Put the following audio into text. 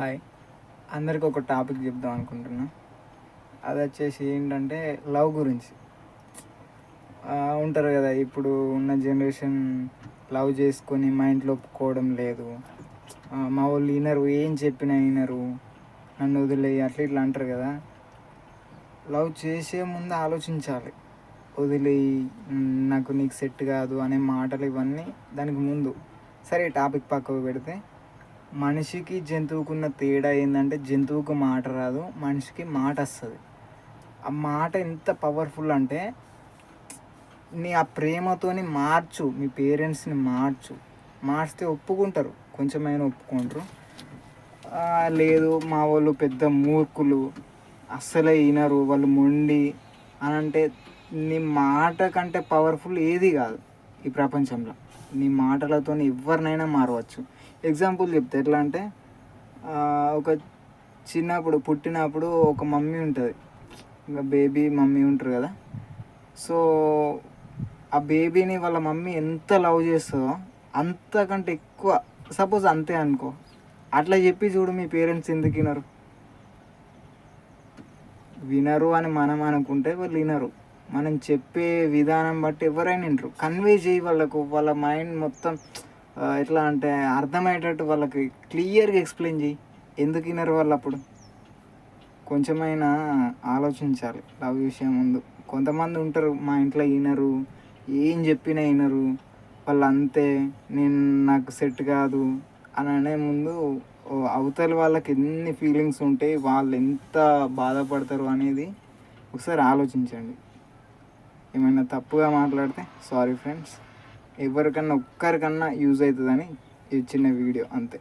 Hi. అందరికి ఒక topic చెప్దాం అనుకుంటున్నా. అది వచ్చేసి ఏంటంటే లవ్ గురించి. ఉంటారు కదా ఇప్పుడు ఉన్న జనరేషన్ లవ్ చేసుకొని మా ఇంట్లో ఒప్పుకోవడం లేదు. మా వాళ్ళు వినరు ఏం చెప్పినా వినరు. నన్ను వదిలేయి అట్లా ఇట్లా అంటారు కదా. లవ్ చేసే ముందు ఆలోచించాలి. వదిలేయి నాకు నీకు సెట్ కాదు అనే మాటలు ఇవన్నీ దానికి ముందు. సరే టాపిక్ పక్కకు పెడితే మనిషికి జంతువుకున్న తేడా ఏంటంటే జంతువుకు మాట రాదు మనిషికి మాట వస్తుంది. ఆ మాట ఎంత పవర్ఫుల్ అంటే నీ ఆ ప్రేమతోని మార్చు మీ పేరెంట్స్ని మార్చు. మార్చితే ఒప్పుకుంటారు కొంచెమైనా ఒప్పుకుంటారు. లేదు మా వాళ్ళు పెద్ద మూర్ఖులు అస్సలే వినరు వాళ్ళు మొండి అని అంటే నీ మాట కంటే పవర్ఫుల్ ఏది కాదు ఈ ప్రపంచంలో. నీ మాటలతో ఎవరినైనా మారవచ్చు. ఎగ్జాంపుల్ చెప్తే. ఎట్లా అంటే ఒక చిన్నప్పుడు పుట్టినప్పుడు ఒక మమ్మీ ఉంటుంది. ఇంకా బేబీ మమ్మీ ఉంటారు కదా. సో ఆ బేబీని వాళ్ళ మమ్మీ ఎంత లవ్ చేస్తుందో అంతకంటే ఎక్కువ సపోజ్ అంతే అనుకో. అట్లా చెప్పి చూడు మీ పేరెంట్స్ ఎందుకు వినరు. వినరు అని మనం అనుకుంటే వాళ్ళు వినరు. మనం చెప్పే విధానం బట్టి ఎవరైనా వింటారు కన్వే చేయి వాళ్ళకు వాళ్ళ మైండ్ మొత్తం ఎట్లా అంటే అర్థమయ్యేటట్టు వాళ్ళకి క్లియర్గా ఎక్స్ప్లెయిన్ చేయి. ఎందుకు వినరు వాళ్ళు అప్పుడు? కొంచెమైనా ఆలోచించాలి. లవ్ విషయం ముందు. కొంతమంది ఉంటారు మా ఇంట్లో వినరు ఏం చెప్పినా వినరు. వాళ్ళు అంతే నేను నాకు సెట్ కాదు అని అనే ముందు అవతల వాళ్ళకి ఎన్ని ఫీలింగ్స్ ఉంటాయి వాళ్ళు ఎంత బాధపడతారు అనేది ఒకసారి ఆలోచించండి. ఏమైనా తప్పుగా మాట్లాడితే సారీ ఫ్రెండ్స్ ఎవరికన్నా ఒక్కరికన్నా యూజ్ అవుతుందని ఈ చిన్న వీడియో అంతే.